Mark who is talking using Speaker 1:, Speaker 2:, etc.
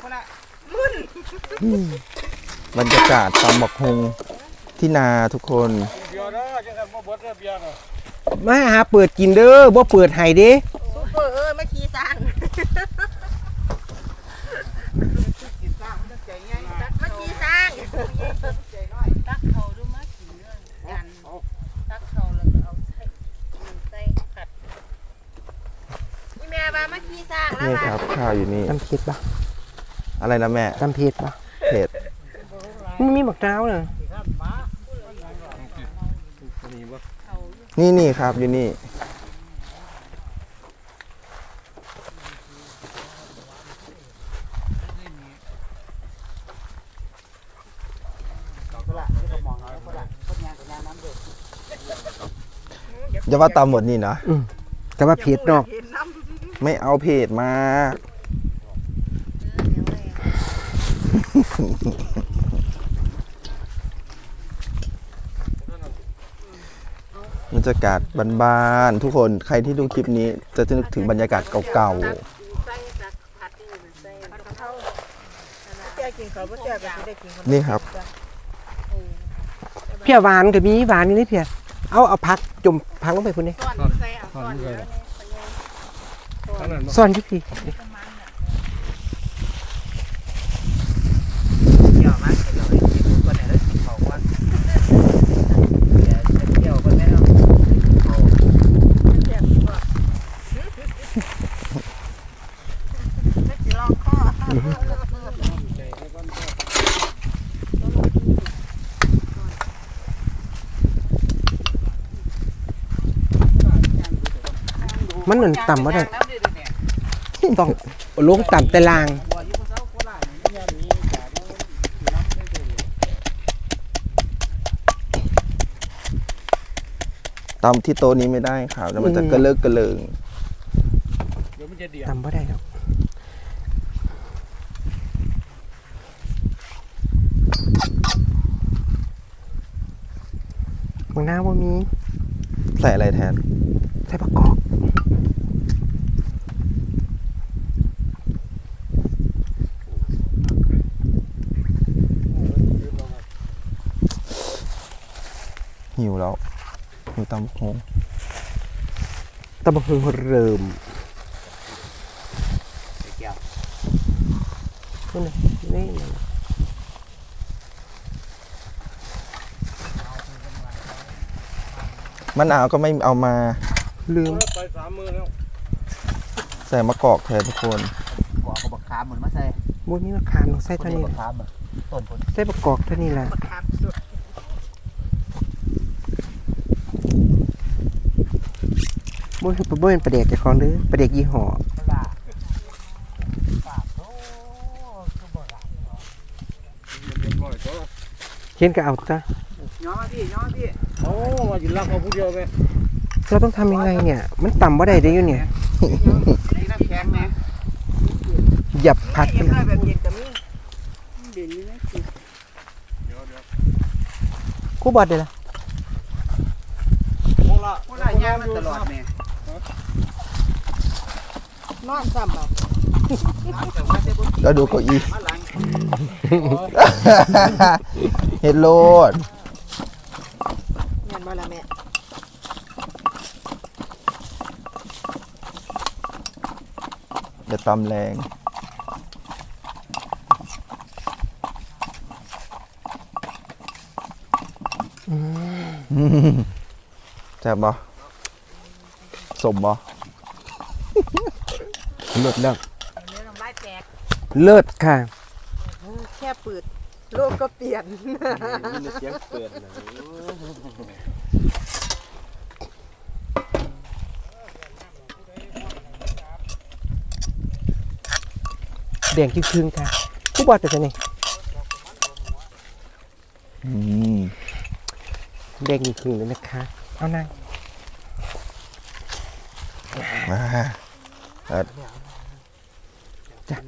Speaker 1: คนละ
Speaker 2: บรรยากาศตำบักฮงที่นาทุกคน
Speaker 3: เบียร์นะจังซั่นบ่เบิดเด้อเบียร์น่ะ
Speaker 4: มาหาเปิดกินเด้อบ่เปิดให้เด้
Speaker 1: ซูเปอร์เออมาขี่สร้าง
Speaker 3: กินสร้างมันจะใจง่าย
Speaker 1: มาขี่สร้าง
Speaker 3: ใจน้อย
Speaker 1: ตักเขาดูมาขี่เรื่องกันตักเขาแล้วก็เอาใส่ใส่ขัดนี่แม่ว่ามาขี่สร้างแล้ว
Speaker 2: นี่
Speaker 1: ว่า
Speaker 2: ครับข้าวอยู่นี่
Speaker 4: น้ำเผ็ดปะ
Speaker 2: อะไรนะแม่
Speaker 4: น้ำเผ็ดปะ
Speaker 2: เผ็ด
Speaker 4: มันมีบักนาวน่ะ
Speaker 3: ท่านหมา
Speaker 2: นี่นี่ครับอยู่นี่
Speaker 3: คนละนี่ก็มองเอาคนละคนยางกับยางน้ำเด้อ
Speaker 2: อย่าว่าตำหมดนี่นะ
Speaker 4: แต่ว่าเผ็ดเนาะ
Speaker 1: เห็นน้ำ
Speaker 2: ไม่เอาเผ็ดมา บรรยากาศบ้านๆทุกคนใครที่ดูคลิปนี้ จะนึกถึงบรรยากาศเก่า
Speaker 1: ใส่ตักผัดนี่มันใส่ผัดกะเพราแกกินเขาบ่แซ่บก็สิได้กิน
Speaker 2: ๆนี่ครับ
Speaker 4: เพียหวานก็มีหวานนี่เพียเอาเอาผักจุ่มผักลงไปพุ่นนี่
Speaker 1: ซ่อนใส่เอาซ่อนแล้วนี่พะโย
Speaker 3: ท่านนั้นบ่
Speaker 4: ซ่อนอยู่พี่
Speaker 3: กี่ยวมาเกี่ยวเลยกินคนไหนแล้วกินเขาก่อนเดี๋ยวจะเกี่ยวคนแม่เนาะเขา
Speaker 1: แซ่บกว่าไม่สิลองข้อ
Speaker 4: มันเหมือนต่ำบ่ได้
Speaker 3: น้ำเด้อเนี่ย
Speaker 4: ต้องลงต่ำแต่ลาง
Speaker 3: บ่อยู่บนเสาโคราชนี่ยามนี้จากน้ำได้เด้อ
Speaker 2: ตำที่โต๊ะนี้ไม่ได้ครับแล้วมันจะกระเลิกกระเลิง
Speaker 3: เดี๋ยวมันจะเดียว
Speaker 4: ต่ำบ่ได้หรอกบักนาวบ่มี
Speaker 2: ใส่อะไรแทน
Speaker 4: ใส่ประกอบ
Speaker 2: หิวแล้วหิวตำบักฮง
Speaker 4: ตะบะฮึงเริ่ม
Speaker 3: เกี่ยว
Speaker 4: พุ่นน่ะนี่นี่
Speaker 2: มะนาวก็ไม่เอามา
Speaker 4: ลืม
Speaker 3: ไปสามมือแล้ว
Speaker 2: ใส่มะกอกแทนทุกคน
Speaker 3: กว่าเขาบักขามเหมือนมาใส่
Speaker 4: บ่มีมะขามต้องใส่
Speaker 3: คน
Speaker 4: เท่า
Speaker 3: นี้
Speaker 4: นี้
Speaker 3: บัก
Speaker 4: ล่ะ
Speaker 3: ขามอะต้นผล
Speaker 4: ใส่ประกอบเท่านี้ล่ะ
Speaker 1: บักขามสุด
Speaker 4: บ่คือบ่เป็นประเด็กเจ้าของเด้อประเด็กยี่ห้อ
Speaker 3: ปลาปลาโตก็บ่หลายเนาะเรียบร้อยตัว
Speaker 4: เห็นก็เอาซะ
Speaker 3: ย้อพี่ย้อพี่โอ้ว่าสิรักเขาผู้เดียวไป
Speaker 4: เราต้องทำยังไงเนี่ย มันต่ำบ่ได้เด้ออยู่เนี่ย
Speaker 3: นี่น้ำแข็งแน่
Speaker 4: หยับผัด
Speaker 1: เห็นได้แบบเย็นก็มี
Speaker 3: เด่นนี่นะเดี๋ยวเดี๋ยว
Speaker 4: คู่บอดเด้อล่ะ
Speaker 3: โอ้ละโอ้ละย่างมันตลอดแม่
Speaker 1: นอนซ้ำอะ
Speaker 3: น้ำแต่ว่าจะบ่กิน
Speaker 2: แล้วดูเก้าอี้
Speaker 3: มาหลัง
Speaker 2: เฮ็ดโลด
Speaker 1: แม่นบ่ล่ะแม่
Speaker 2: อย่าตำแรง
Speaker 4: อืม
Speaker 2: แซ่บบ่สมบ่
Speaker 4: เลิศแล้ว
Speaker 1: เนื้อน้ำลายแตก
Speaker 4: เลิศค่ะ
Speaker 1: แค่ปืดโลกก็เปลี่ยน
Speaker 3: มีเสียงเปิดนะ
Speaker 4: แดงครึ่งๆค่ะคู่บอดแต่จะนี่
Speaker 2: อืม
Speaker 4: แดงครึ่งๆเลยนะคะ เอานาง
Speaker 2: มาเอิด จ้ะ